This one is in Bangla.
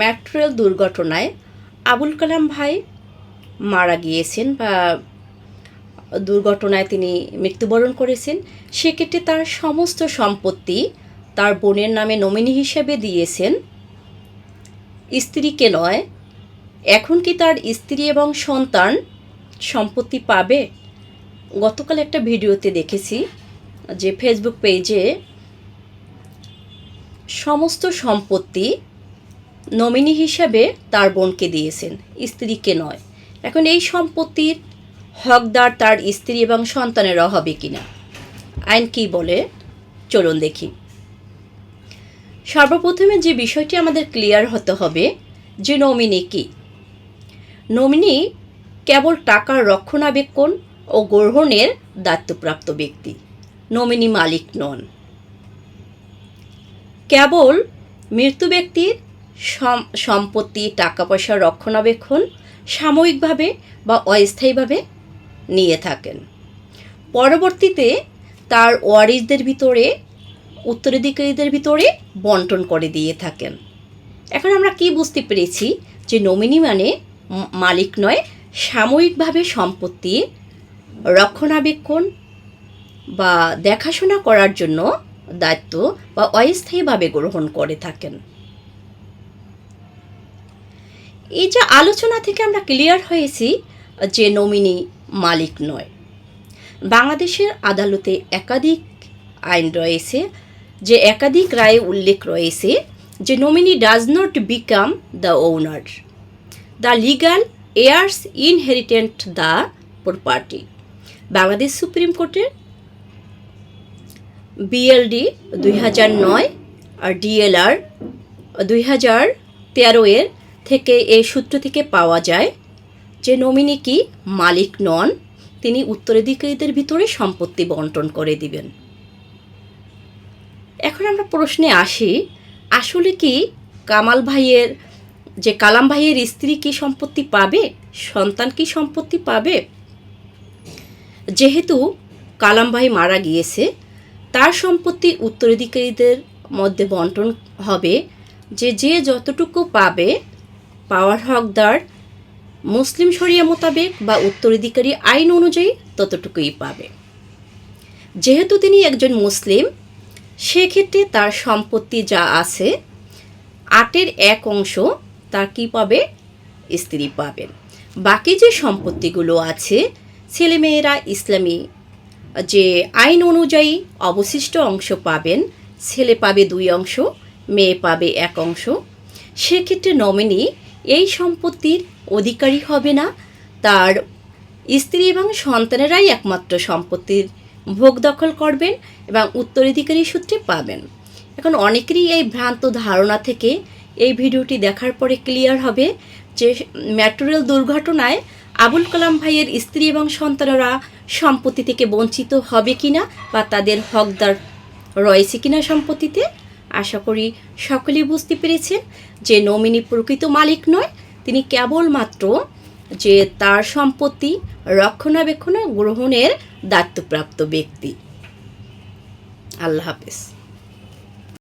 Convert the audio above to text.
মেট্রো রেল দুর্ঘটনায় আবুল কালাম ভাই মারা গিয়েছেন বা দুর্ঘটনায় তিনি মৃত্যুবরণ করেছেন, সেক্ষেত্রে তার সমস্ত সম্পত্তি তার বোনের নামে নমিনি হিসেবে দিয়েছেন। স্ত্রীকে নয়, এখন কি তার স্ত্রী এবং সন্তান সম্পত্তি পাবে? গতকাল একটা ভিডিওতে দেখেছি যে ফেসবুক পেজে সমস্ত সম্পত্তি নমিনি হিসাবে তার বোনকে দিয়েছেন, স্ত্রীকে নয়। এখন এই সম্পত্তির হকদার তার স্ত্রী এবং সন্তানেরা হবে কিনা? আইন কি বলে? চলুন দেখি। সর্বপ্রথমে যে বিষয়টি আমাদের ক্লিয়ার হতে হবে, যে নমিনি কি? নমিনি কেবল টাকার রক্ষণাবেক্ষণ ও গ্রহণের দায়িত্বপ্রাপ্ত ব্যক্তি। নমিনি মালিক নন। কেবল মৃত্যু ব্যক্তির সম্পত্তি টাকা পয়সা রক্ষণাবেক্ষণ সাময়িকভাবে বা অস্থায়ীভাবে নিয়ে থাকেন। পরবর্তীতে তার ওয়ারিসদের ভিতরে, উত্তরাধিকারীদের ভিতরে বন্টন করে দিয়ে থাকেন। এখন আমরা কি বুঝতে পেরেছি যে নমিনি মানে মালিক নয়, সাময়িকভাবে সম্পত্তি রক্ষণাবেক্ষণ বা দেখাশোনা করার জন্য দায়িত্ব বা অস্থায়ীভাবে গ্রহণ করে থাকেন। এই যে আলোচনা থেকে আমরা ক্লিয়ার হয়েছি যে নমিনি মালিক নয়। বাংলাদেশের আদালতে একাধিক আইন রয়েছে, যে একাধিক রায়ে উল্লেখ রয়েছে যে nominee does not become the owner the legal heirs inheritant the property Bangladesh supreme কোর্টের বিএলডি দুই হাজার নয় আর ডিএলআর দুই হাজার তেরো এর থেকে এই সূত্র থেকে পাওয়া যায় যে নমিনি কি? মালিক নন। তিনি উত্তরাধিকারীদের ভিতরে সম্পত্তি বন্টন করে দিবেন। এখন আমরা প্রশ্নে আসি, আসলে কি কামাল ভাইয়ের, যে কালাম ভাইয়ের স্ত্রী কি সম্পত্তি পাবে? সন্তান কি সম্পত্তি পাবে? যেহেতু কালাম ভাই মারা গিয়েছে, তার সম্পত্তি উত্তরাধিকারীদের মধ্যে বন্টন হবে। যে যে যতটুকু পাবে পাওয়ার হকদার, মুসলিম শরিয়া মোতাবেক বা উত্তরাধিকারী আইন অনুযায়ী ততটুকুই পাবে। যেহেতু তিনি একজন মুসলিম, সেক্ষেত্রে তার সম্পত্তি যা আছে, আটের এক অংশ তার কি পাবে? স্ত্রী পাবেন বাকি যে সম্পত্তিগুলো আছে, ছেলেমেয়েরা ইসলামী, যে আইন অনুযায়ী অবশিষ্ট অংশ পাবেন, ছেলে পাবে দুই অংশ, মেয়ে পাবে এক অংশ, সেক্ষেত্রে নমিনি এই সম্পত্তির অধিকারী হবে না। তার স্ত্রী এবং সন্তানেরাই একমাত্র সম্পত্তির ভোগ দখল করবেন এবং উত্তরাধিকারী সূত্রে পাবেন। এখন অনেকেরই এই ভ্রান্ত ধারণা থেকে এই ভিডিওটি দেখার পরে ক্লিয়ার হবে যে মেট্রো রেল দুর্ঘটনায় আবুল কালাম ভাইয়ের স্ত্রী এবং সন্তানেরা সম্পত্তি থেকে বঞ্চিত হবে কিনা বা তাদের হকদার রয়েছে কিনা সম্পত্তিতে আশা করি সকলেই বুঝতে পেরেছেন যে নমিনি প্রকৃত মালিক নয়, তিনি কেবলমাত্র যে তার সম্পত্তি রক্ষণাবেক্ষণ গ্রহণের দায়িত্বপ্রাপ্ত ব্যক্তি। আল্লাহ হাফেজ।